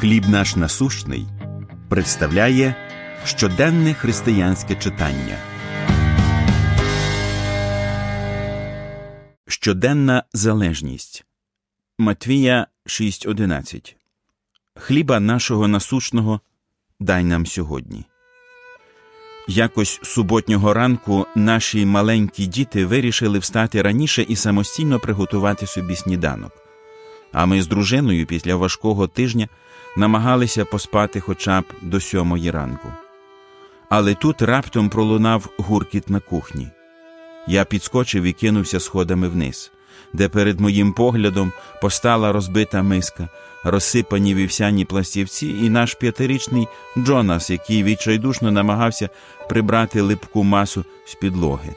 Хліб наш насущний представляє щоденне християнське читання. Щоденна залежність Матвія 6.11 Хліба нашого насущного дай нам сьогодні. Якось суботнього ранку наші маленькі діти вирішили встати раніше і самостійно приготувати собі сніданок. А ми з дружиною після важкого тижня намагалися поспати хоча б до сьомої ранку. Але тут раптом пролунав гуркіт на кухні. Я підскочив і кинувся сходами вниз, де перед моїм поглядом постала розбита миска, розсипані вівсяні пластівці, і наш п'ятирічний Джонас, який відчайдушно намагався прибрати липку масу з підлоги.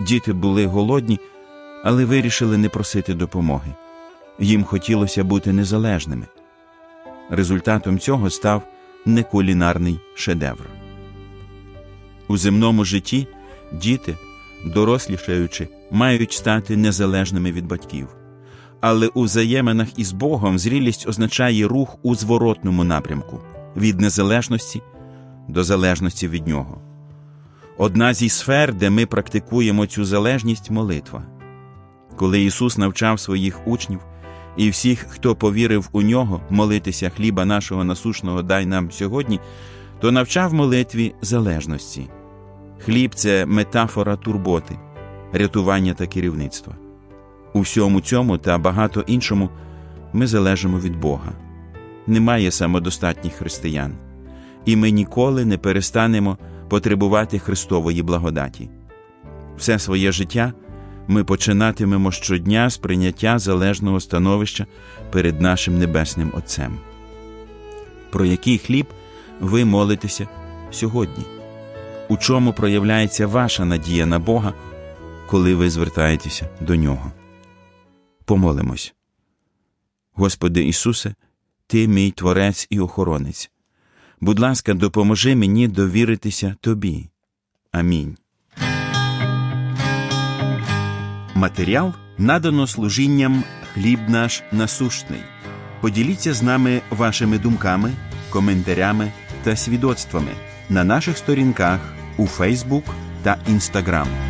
Діти були голодні, але вирішили не просити допомоги. Їм хотілося бути незалежними. Результатом цього став некулінарний шедевр. У земному житті діти, дорослішаючи, мають стати незалежними від батьків. Але у взаєминах із Богом зрілість означає рух у зворотному напрямку від незалежності до залежності від Нього. Одна зі сфер, де ми практикуємо цю залежність молитва. Коли Ісус навчав своїх учнів і всіх, хто повірив у нього, молитися хліба нашого насушного дай нам сьогодні, то навчав молитві залежності. Хліб це метафора турботи, рятування та керівництва. У всьому цьому та багато іншому ми залежимо від Бога. Немає самодостатніх християн, і ми ніколи не перестанемо потребувати Христової благодаті. Все своє життя ми починатимемо щодня з прийняття залежного становища перед нашим Небесним Отцем. Про який хліб ви молитеся сьогодні? У чому проявляється ваша надія на Бога, коли ви звертаєтеся до Нього? Помолимось. Господи Ісусе, Ти мій Творець і охоронець. Будь ласка, допоможи мені довіритися Тобі. Амінь. Матеріал надано служінням хліб наш насущний. Поділіться з нами вашими думками, коментарями та свідоцтвами на наших сторінках у Фейсбук та Інстаграм.